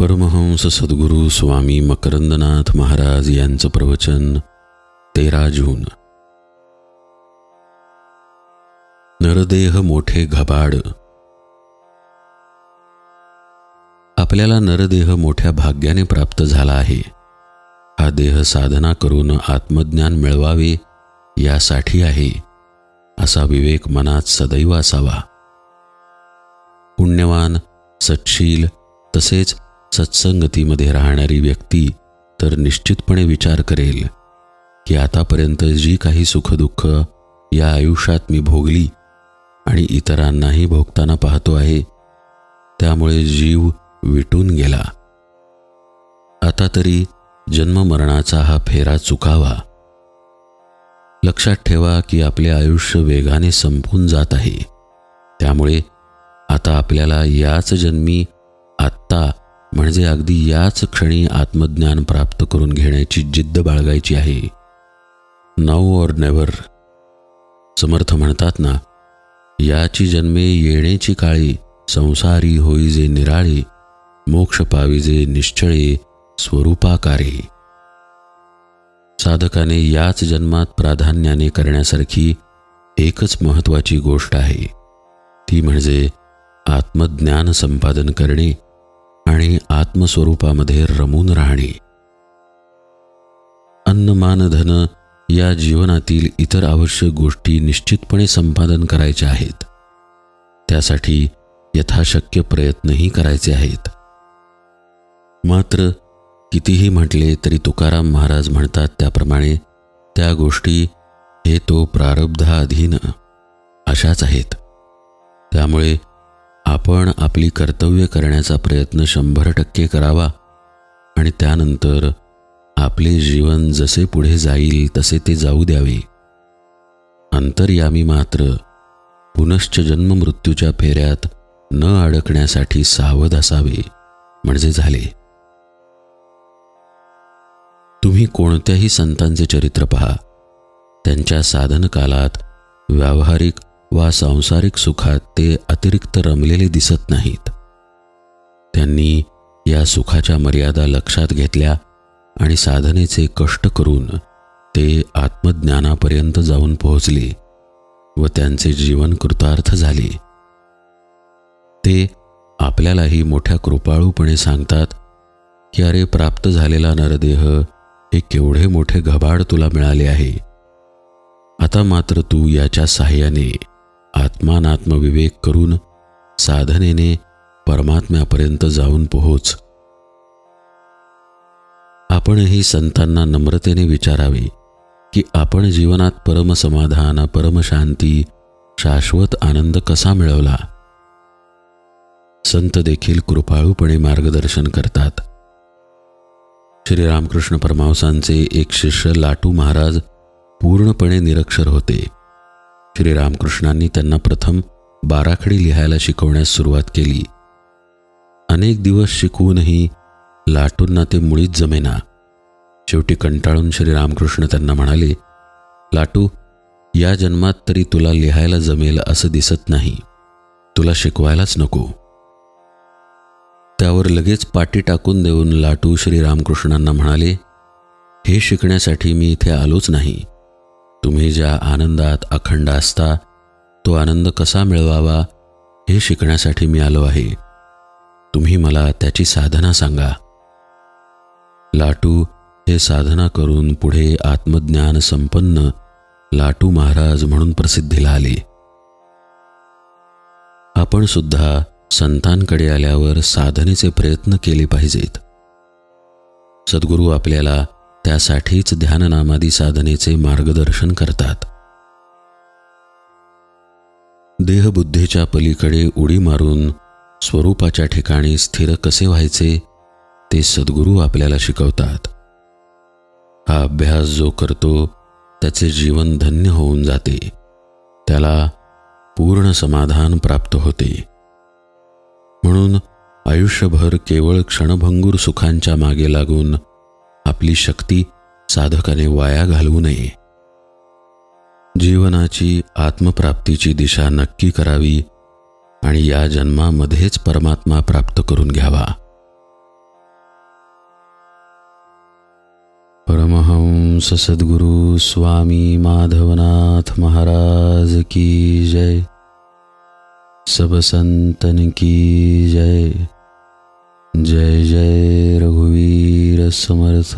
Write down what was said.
परमहंस सद्गुरू स्वामी मकरंदनाथ महाराज यांचं प्रवचन तेरा जून. नरदेह मोठे घबाड. आपल्याला नरदेह मोठ्या भाग्याने प्राप्त झाला आहे. हा देह साधना करून आत्मज्ञान मिळवावे यासाठी आहे असा विवेक मनात सदैव असावा. पुण्यवान सच्छील तसेच सत्संगतीमध्ये राहणारी व्यक्ती तर निश्चितपणे विचार करेल की आतापर्यंत जी काही सुखदुःख या आयुष्यात मी भोगली आणि इतरांनाही भोगताना पाहतो आहे त्यामुळे जीव विटून गेला. आता तरी जन्ममरणाचा हा फेरा चुकावा. लक्षात ठेवा की आपले आयुष्य वेगाने संपून जात आहे. त्यामुळे आता आपल्याला याच जन्मी आत्ता म्हणजे अगदी याच क्षणी आत्मज्ञान प्राप्त करून घेण्याची जिद्द बाळगायची आहे. नाऊ और नेव्हर समर्थ म्हणतात ना याची जन्मे येण्याची काळी संसारी होई जे निराळे मोक्ष पाविजे निश्चळे स्वरूपाकारे. साधकाने याच जन्मात प्राधान्याने करण्यासारखी एकच महत्वाची गोष्ट आहे. ती म्हणजे आत्मज्ञान संपादन करणे. आणि आत्मस्वरूपामध्ये रमून राहणे. अन्न मानधन या जीवनातील इतर आवश्यक गोष्टी निश्चितपणे संपादन करायच्या आहेत. त्यासाठी यथाशक्य प्रयत्नही करायचे आहेत. मात्र कितीही म्हटले तरी तुकाराम महाराज म्हणतात त्याप्रमाणे त्या गोष्टी हे तो प्रारब्धाधीन अशाच आहेत. त्यामुळे आपण आपली कर्तव्य करण्याचा प्रयत्न शंभर टक्के करावा आणि त्यानंतर आपले जीवन जसे पुढे जाईल तसे ते जाऊ द्यावे. अंतर्यामी मात्र पुनश्च जन्म मृत्यूच्या फेऱ्यात न अडकण्यासाठी सावध असावे म्हणजे झाले. तुम्ही कोणत्याही संतांचे चरित्र पहा. त्यांच्या साधनकालात व्यावहारिक वा सांसारिक सुखात ते अतिरिक्त रमलेले दिसत नाहीत. त्यांनी या सुखाच्या मर्यादा लक्षात घेतल्या आणि साधनेचे कष्ट करून ते आत्मज्ञानापर्यंत जाऊन पोहोचले व त्यांचे जीवन कृतार्थ झाले. ते आपल्यालाही मोठ्या कृपाळूपणे सांगतात की अरे प्राप्त झालेला नरदेह हे केवढे मोठे घबाड तुला मिळाले आहे. आता मात्र तू याच्या साह्याने आत्मानात्मविवेक करून साधनेने परमात्म्यापर्यंत जाऊन पोहोच. आपणही संतांना नम्रतेने विचारावे की आपण जीवनात परमसमाधान परमशांती शाश्वत आनंद कसा मिळवला? संत देखील कृपाळूपणे मार्गदर्शन करतात. श्रीरामकृष्ण परमावसांचे एक शिष्य लाटू महाराज पूर्णपणे निरक्षर होते. श्रीरामकृष्णांनी त्यांना प्रथम बाराखडी लिहायला शिकवण्यास सुरुवात केली. अनेक दिवस शिकवूनही लाटूंना ते मुळीच जमेना. शेवटी कंटाळून श्रीरामकृष्ण त्यांना म्हणाले लाटू या जन्मात तरी तुला लिहायला जमेल असं दिसत नाही. तुला शिकवायलाच नको. त्यावर लगेच पाठी टाकून देऊन लाटू श्रीरामकृष्णांना म्हणाले हे शिकण्यासाठी मी इथे आलोच नाही. तुम्ही ज्या आनंदात अखंड असता तो आनंद कसा मिळवावा हे शिकण्यासाठी मी आलो आहे. तुम्ही मला त्याची साधना सांगा. लाटू हे साधना करून पुढे आत्मज्ञान संपन्न लाटू महाराज म्हणून प्रसिद्धीला आले. आपण सुद्धा संतांकडे आल्यावर साधनेचे प्रयत्न केले पाहिजेत. सद्गुरू आपल्याला त्यासाठीच ध्याननामादी साधनेचे मार्गदर्शन करतात. देहबुद्धीच्या पलीकडे उडी मारून स्वरूपाच्या ठिकाणी स्थिर कसे व्हायचे ते सद्गुरू आपल्याला शिकवतात. हा अभ्यास जो करतो त्याचे जीवन धन्य होऊन जाते. त्याला पूर्ण समाधान प्राप्त होते. म्हणून आयुष्यभर केवळ क्षणभंगूर सुखांच्या मागे लागून आपली शक्ती साधकाने वाया घालवू नये. जीवनाची आत्मप्राप्तीची दिशा नक्की करावी आणि या जन्मामध्येच परमात्मा प्राप्त करून घ्यावा. परमहंस सद्गुरु स्वामी माधवनाथ महाराज की जय. सब संतन की जय. समर्थ